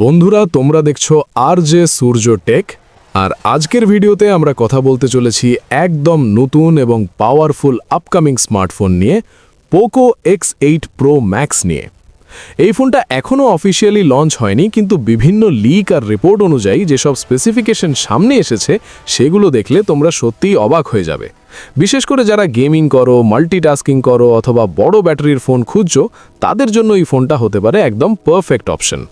বন্ধুরা, তোমরা দেখছ আর যে সূর্য টেক, আর আজকের ভিডিওতে আমরা কথা বলতে চলেছি একদম নতুন এবং পাওয়ারফুল আপকামিং স্মার্টফোন নিয়ে Poco X eight pro max নিয়ে। এই ফোনটা এখনও অফিসিয়ালি লঞ্চ হয়নি, কিন্তু বিভিন্ন লিক আর রিপোর্ট অনুযায়ী যেসব স্পেসিফিকেশন সামনে এসেছে, সেগুলো দেখলে তোমরা সত্যিই অবাক হয়ে যাবে। বিশেষ করে যারা গেমিং করো মাল্টিটাস্কিং করো, অথবা বড় ব্যাটারির ফোন খুঁজছো, তাদের জন্য এই ফোনটা হতে পারে একদম পারফেক্ট অপশন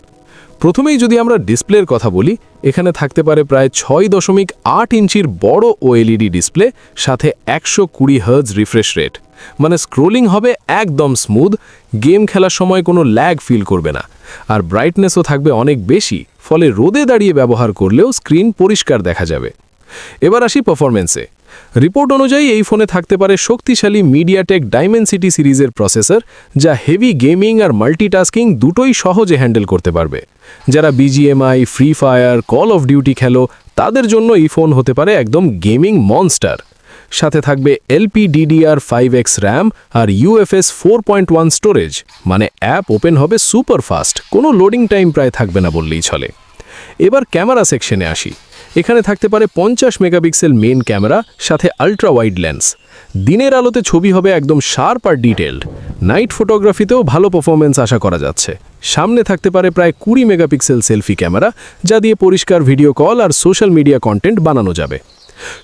প্রথমেই যদি আমরা ডিসপ্লের কথা বলি, এখানে থাকতে পারে প্রায় ছয় দশমিক আট ইঞ্চির বড় ওএলইডি ডিসপ্লে, সাথে একশো কুড়ি হার্জ রিফ্রেশ রেট। মানে স্ক্রোলিং হবে একদম স্মুথ, গেম খেলার সময় কোনো ল্যাগ ফিল করবে না। আর ব্রাইটনেসও থাকবে অনেক বেশি, ফলে রোদে দাঁড়িয়ে ব্যবহার করলেও স্ক্রিন পরিষ্কার দেখা যাবে। এবার আসি পারফরমেন্সে রিপোর্ট অনুযায়ী এই ফোনে থাকতে পারে শক্তিশালী মিডিয়াটেক ডাইমেনসিটি সিরিজের প্রসেসর যা হেভি গেমিং আর মাল্টিটাস্কিং দুটোই সহজে হ্যান্ডেল করতে পারবে। যারা BGMI free fire call of duty খেলো, তাদের জন্য এই ফোন হতে পারে একদম গেমিং মনস্টার সাথে থাকবে এলপিডিডিআর ফাইভ এক্স র্যাম আর UFS four point one storage মানে অ্যাপ ওপেন হবে সুপার ফাস্ট কোনো লোডিং টাইম প্রায় থাকবে না বললেই চলে। এবার ক্যামেরা সেকশনে আসি। এখানে থাকতে পারে পঞ্চাশ মেগাপিক্সেল মেন ক্যামেরা সাথে আলট্রা ওয়াইড লেন্স দিনের আলোতে ছবি হবে একদম শার্প আর ডিটেলড নাইট ফটোগ্রাফিতেও ভালো পারফরমেন্স আশা করা যাচ্ছে। সামনে থাকতে পারে প্রায় কুড়ি মেগাপিক্সেল সেলফি ক্যামেরা যা দিয়ে পরিষ্কার ভিডিও কল আর সোশ্যাল মিডিয়া কন্টেন্ট বানানো যাবে।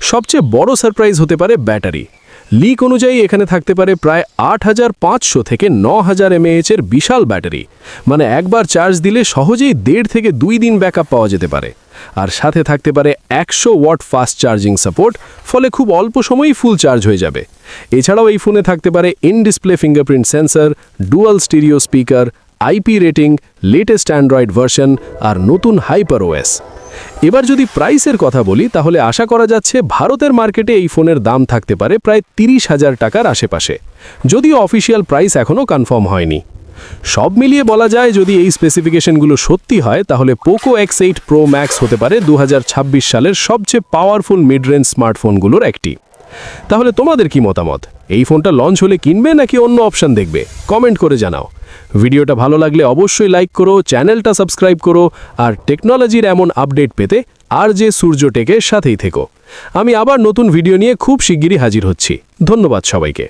সবচেয়ে বড় সারপ্রাইজ হতে পারে ব্যাটারি। লিক অনুযায়ী এখানে থাকতে পারে প্রায় আট হাজার পাঁচশো থেকে ন হাজার এমএএচ এর বিশাল ব্যাটারি। মানে একবার চার্জ দিলে সহজেই দেড় থেকে দুই দিন ব্যাকআপ পাওয়া যেতে পারে। আর সাথে থাকতে পারে একশো ওয়াট ফাস্ট চার্জিং সাপোর্ট, ফলে খুব অল্প সময়ই ফুল চার্জ হয়ে যাবে। এছাড়াও এই ফোনে থাকতে পারে in display fingerprint sensor, dual stereo speaker IP rating, latest Android version আর নতুন হাইপার ওএস এবার যদি প্রাইসের কথা বলি, তাহলে আশা করা যাচ্ছে ভারতের মার্কেটে এই ফোনের দাম থাকতে পারে প্রায় তিরিশ হাজার টাকার আশেপাশে। যদিও অফিসিয়াল প্রাইস এখনও কনফার্ম হয়নি। সব মিলিয়ে বলা যায়, যদি এই স্পেসিফিকেশনগুলো সত্যি হয়, তাহলে Poco X eight pro max হতে পারে দু হাজার ছাব্বিশ সালের সবচেয়ে পাওয়ারফুল মিড রেঞ্জ স্মার্টফোনগুলোর একটি। তাহলে তোমাদের কি মতামত? এই ফোনটা লঞ্চ হলে কিনবে নাকি অন্য অপশন দেখবে? কমেন্ট করে জানাও। ভিডিওটা ভালো লাগলে অবশ্যই লাইক করো চ্যানেলটা সাবস্ক্রাইব করো, আর টেকনোলজির এমন আপডেট পেতে আর যে সূর্য টেকের সাথেই থেকো। আমি আবার নতুন ভিডিও নিয়ে খুব শিগগিরই হাজির হচ্ছি। ধন্যবাদ সবাইকে।